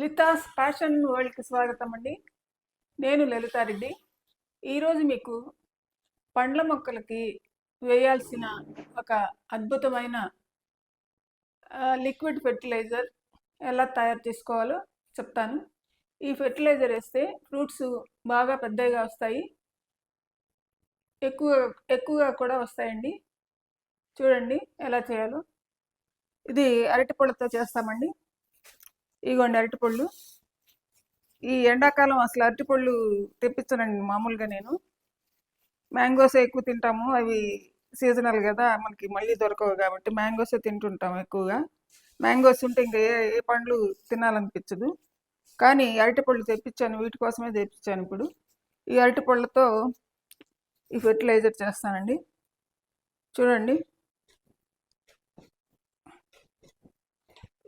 లితాస్ fashion వరల్డ్కి స్వాగతం అండి. నేను లలితారెడ్డి. ఈరోజు మీకు పండ్ల మొక్కలకి వేయాల్సిన ఒక అద్భుతమైన లిక్విడ్ ఫెర్టిలైజర్ ఎలా తయారు చేసుకోవాలో చెప్తాను. ఈ ఫెర్టిలైజర్ వేస్తే ఫ్రూట్స్ బాగా పెద్దగా వస్తాయి. ఎక్కువ ఎక్కువగా కూడా వస్తాయండి. చూడండి ఎలా చేయాలో. ఇది అరటిపళ్ళతో చేస్తామండి. ఇగోండి అరటిపళ్ళు. ఈ ఎండాకాలం అసలు అరటిపళ్ళు తెప్పించనండి మామూలుగా నేను. మ్యాంగోస్ ఎక్కువ తింటాము. అవి సీజనల్ కదా మనకి మళ్ళీ దొరకవు కాబట్టి మ్యాంగోసే తింటుంటాం ఎక్కువగా. మ్యాంగోస్ ఉంటే ఇంకా ఏ ఏ పండ్లు తినాలనిపించదు. కానీ అరటిపళ్ళు తెప్పించాను వీటి కోసమే తెప్పించాను ఇప్పుడు. ఈ అరటిపళ్ళతో ఈ ఫెర్టిలైజర్ చేస్తానండి. చూడండి.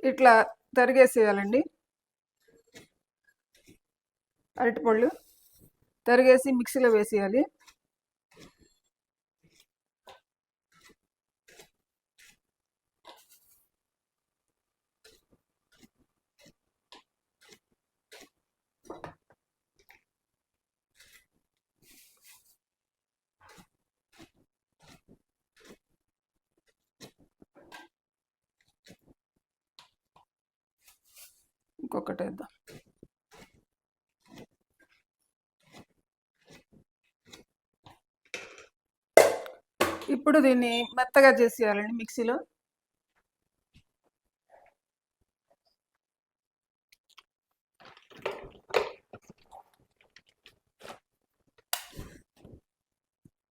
ఇట్లా తరిగేసేయాలండి. అరటిపళ్ళు తరిగేసి మిక్సీలో వేసేయాలి. ఇంకొకటి ఇప్పుడు దీన్ని మెత్తగా చేసేయాలండి మిక్సీలో.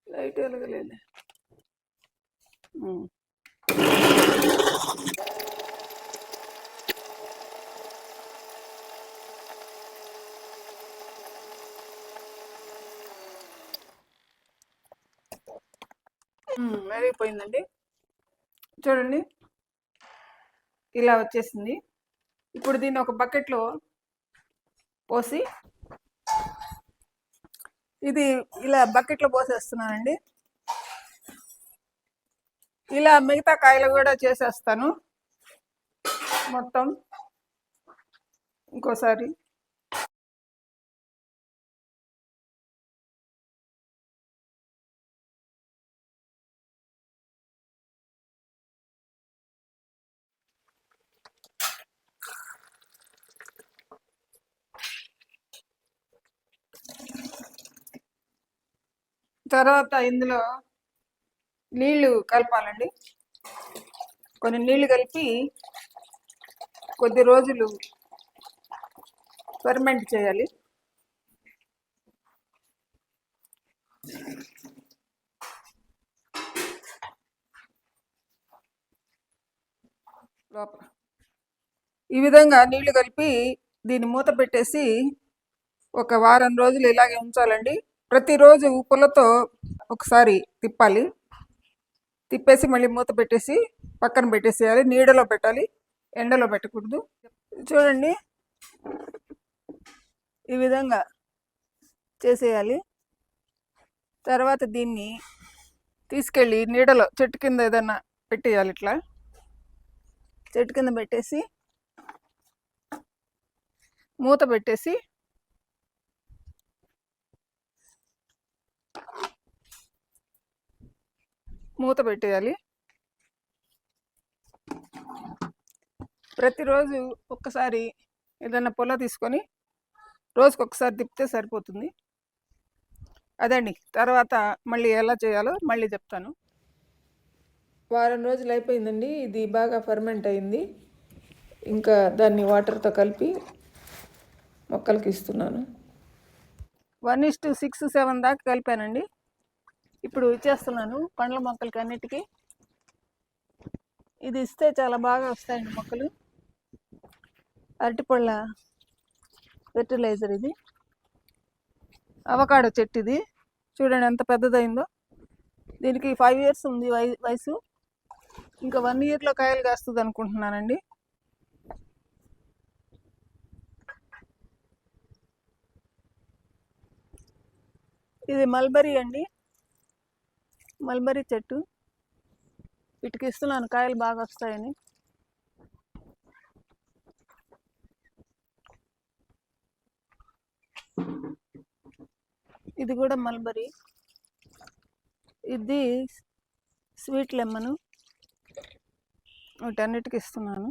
లైట్ వెలగలేదు వేగిపోయిందండి చూడండి. ఇలా వచ్చేసింది. ఇప్పుడు దీన్ని ఒక బకెట్లో పోసి ఇది ఇలా బకెట్లో పోసేస్తున్నానండి. ఇలా మిగతా కాయలు కూడా చేసేస్తాను. మొత్తం ఇంకోసారి. తర్వాత ఇందులో నీళ్ళు కలపాలండి. కొన్ని నీళ్ళు కలిపి కొద్ది రోజులు ఫెర్మెంట్ చేయాలి. లోపల ఈ విధంగా నీళ్ళు కలిపి దీన్ని మూత పెట్టేసి ఒక వారం రోజులు ఇలాగే ఉంచాలండి. ప్రతిరోజు పుల్లతో ఒకసారి తిప్పాలి. తిప్పేసి మళ్ళీ మూత పెట్టేసి పక్కన పెట్టేసేయాలి. నీడలో పెట్టాలి. ఎండలో పెట్టకూడదు. చూడండి. ఈ విధంగా చేసేయాలి. తర్వాత దీన్ని తీసుకెళ్ళి నీడలో చెట్టు కింద ఏదన్నా పెట్టేయాలి ఇట్లా. చెట్టు కింద పెట్టేసి మూత పెట్టేసి మూత పెట్టేయాలి. ప్రతిరోజు ఒక్కసారి ఏదైనా పొల తీసుకొని రోజుకి ఒకసారి తిప్పితే సరిపోతుంది. అదండి. తర్వాత మళ్ళీ ఎలా చేయాలో మళ్ళీ చెప్తాను. వారం రోజులు అయిపోయిందండి. ఇది బాగా ఫర్మెంట్ అయింది. ఇంకా దాన్ని వాటర్తో కలిపి మొక్కలకి ఇస్తున్నాను. One is to six seven దాకా కలిపానండి. ఇప్పుడు ఇచ్చేస్తున్నాను పండ్ల మొక్కలకి అన్నిటికీ ఇది ఇస్తే చాలా బాగా వస్తాయండి మొక్కలు. అరటిపళ్ళ ఫెర్టిలైజర్ ఇది. అవకాడో చెట్టు ఇది. చూడండి ఎంత పెద్దదైందో. దీనికి ఫైవ్ ఇయర్స్ ఉంది వయసు. ఇంకా వన్ ఇయర్లో కాయలు కాస్తుంది అనుకుంటున్నానండి ఇది మల్బరీ అండి. మల్బరీ చెట్టు. వీటికి ఇస్తున్నాను కాయలు బాగా వస్తాయని ఇది కూడా మల్బరీ. ఇది స్వీట్ లెమ్మను వీటన్నిటికి ఇస్తున్నాను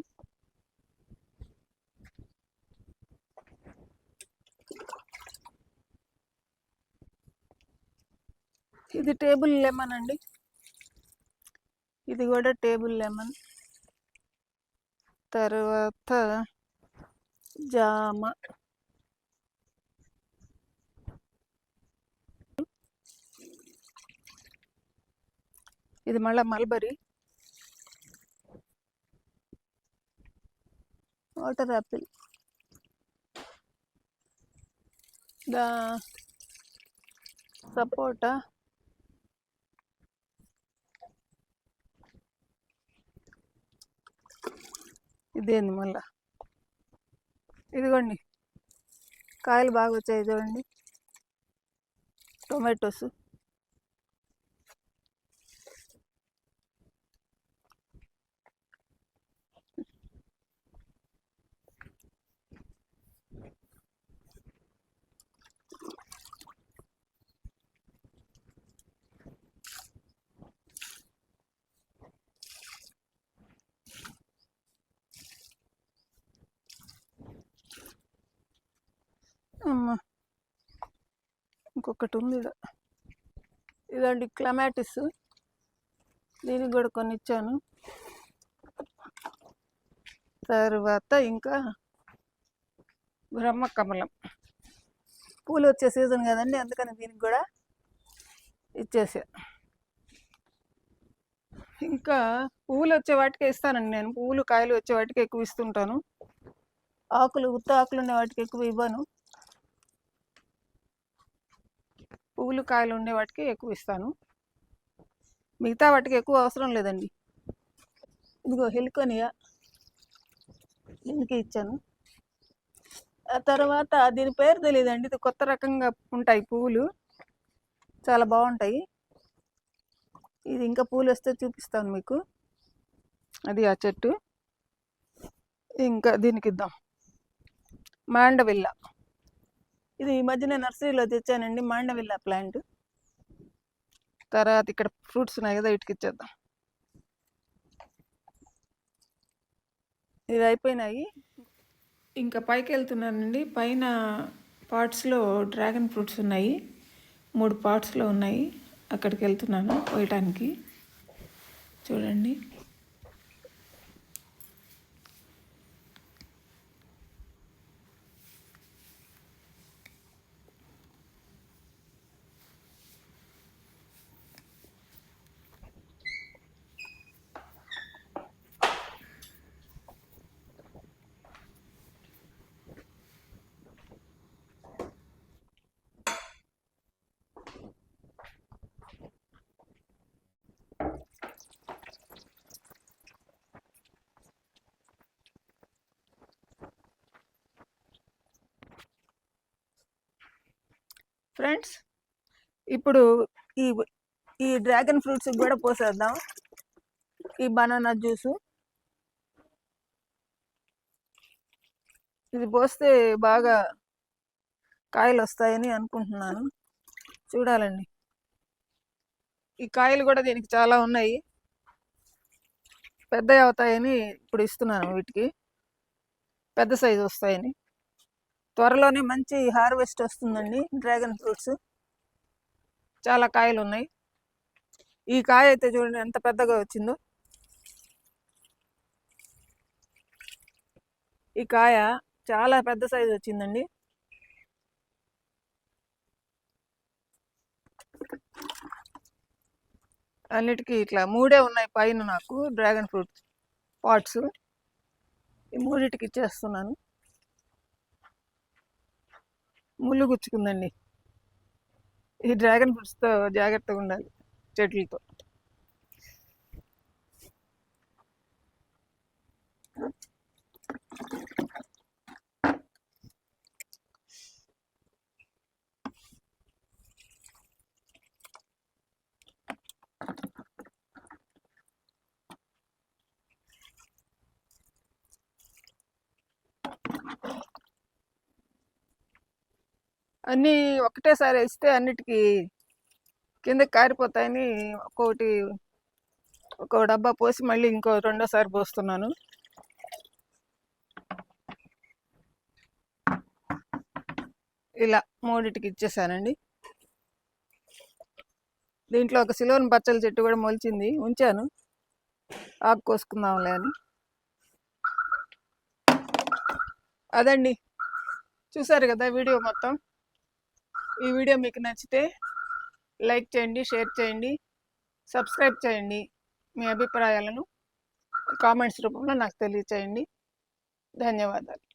ఇది టేబుల్ లెమన్ అండి. ఇది కూడా టేబుల్ లెమన్. తర్వాత జామ. ఇది మళ్ళీ మల్బరీ. వాటర్ యాపిల్ దా సపోటా. ఇదేంది మళ్ళా? ఇదిగోండి. కాయలు బాగా వచ్చాయి చూడండి టొమాటోస్. ఇంకొకటి ఉంది ఈడ. ఇదండి క్లమాటిస్. దీనికి కూడా కొన్ని ఇచ్చాను తర్వాత ఇంకా బ్రహ్మకమలం. పూలు వచ్చే సీజన్ కదండి అందుకని దీనికి కూడా ఇచ్చేసా. ఇంకా పువ్వులు వచ్చే వాటికే ఇస్తానండి నేను. పువ్వులు కాయలు వచ్చే వాటికి ఎక్కువ ఇస్తుంటాను. ఆకులు ఉత్త ఆకులు ఉండే వాటికి ఎక్కువ ఇవ్వను. పువ్వులు కాయలు ఉండే వాటికి ఎక్కువ ఇస్తాను. మిగతా వాటికి ఎక్కువ అవసరం లేదండి. ఇదిగో హెలికోనియా దీనికి ఇచ్చాను. ఆ తర్వాత దీని పేరు తెలియదండి. ఇది కొత్త రకంగా ఉంటాయి పువ్వులు. చాలా బాగుంటాయి. ఇది ఇంకా పూలు వస్తే చూపిస్తాను మీకు. అది ఆ చెట్టు. ఇంకా దీనికి ఇద్దాం. మాండవిల్ల. ఇది ఈ మధ్యనే నర్సరీలో తెచ్చానండి మాండవిల్ల ప్లాంట్. తర్వాత ఇక్కడ ఫ్రూట్స్ ఉన్నాయి కదా వీటికి ఇచ్చేద్దాం. ఇది అయిపోయినాయి. ఇంకా పైకి వెళ్తున్నానండి. పైన పార్ట్స్లో డ్రాగన్ ఫ్రూట్స్ ఉన్నాయి. మూడు పార్ట్స్లో ఉన్నాయి. అక్కడికి వెళ్తున్నాను పోయటానికి. చూడండి. ఫ్రెండ్స్. ఇప్పుడు ఈ ఈ డ్రాగన్ ఫ్రూట్స్ కూడా పోసేద్దాం. ఈ బనానా జ్యూసు. ఇది పోస్తే బాగా కాయలు వస్తాయని అనుకుంటున్నాను. చూడాలండి. ఈ కాయలు కూడా దీనికి చాలా ఉన్నాయి. పెద్దవి అవుతాయని ఇప్పుడు ఇస్తున్నాను వీటికి. పెద్ద సైజు వస్తాయని. త్వరలోనే మంచి హార్వెస్ట్ వస్తుందండి డ్రాగన్ ఫ్రూట్స్. చాలా కాయలు ఉన్నాయి. ఈ కాయ అయితే చూడండి ఎంత పెద్దగా వచ్చిందో. ఈ కాయ చాలా పెద్ద సైజు వచ్చిందండి. అన్నిటికీ ఇట్లా మూడే ఉన్నాయి పైన నాకు డ్రాగన్ ఫ్రూట్స్ పాట్స్. ఈ మూడిటికి ఇచ్చేస్తున్నాను. ముళ్ళు గుచ్చుకుందండి. ఈ డ్రాగన్ ఫ్రూట్స్తో జాగ్రత్తగా ఉండాలి చెట్లతో. అన్నీ ఒకటేసారి వేస్తే అన్నిటికీ కిందకి కారిపోతాయని ఒక్కొక్కటి ఒక డబ్బా పోసి మళ్ళీ ఇంకో రెండోసారి పోస్తున్నాను. ఇలా మూడిటికి ఇచ్చేసానండి. దీంట్లో ఒక సిలోన్ బచ్చల చెట్టు కూడా మొలిచింది ఉంచాను. ఆకు కోసుకుందాంలే అని. అదండి. చూసారు కదా వీడియో మొత్తం? ఈ వీడియో మీకు నచ్చితే లైక్ చేయండి షేర్ చేయండి సబ్స్క్రైబ్ చేయండి మీ అభిప్రాయాలను కామెంట్స్ రూపంలో నాకు తెలియచేయండి. ధన్యవాదాలు.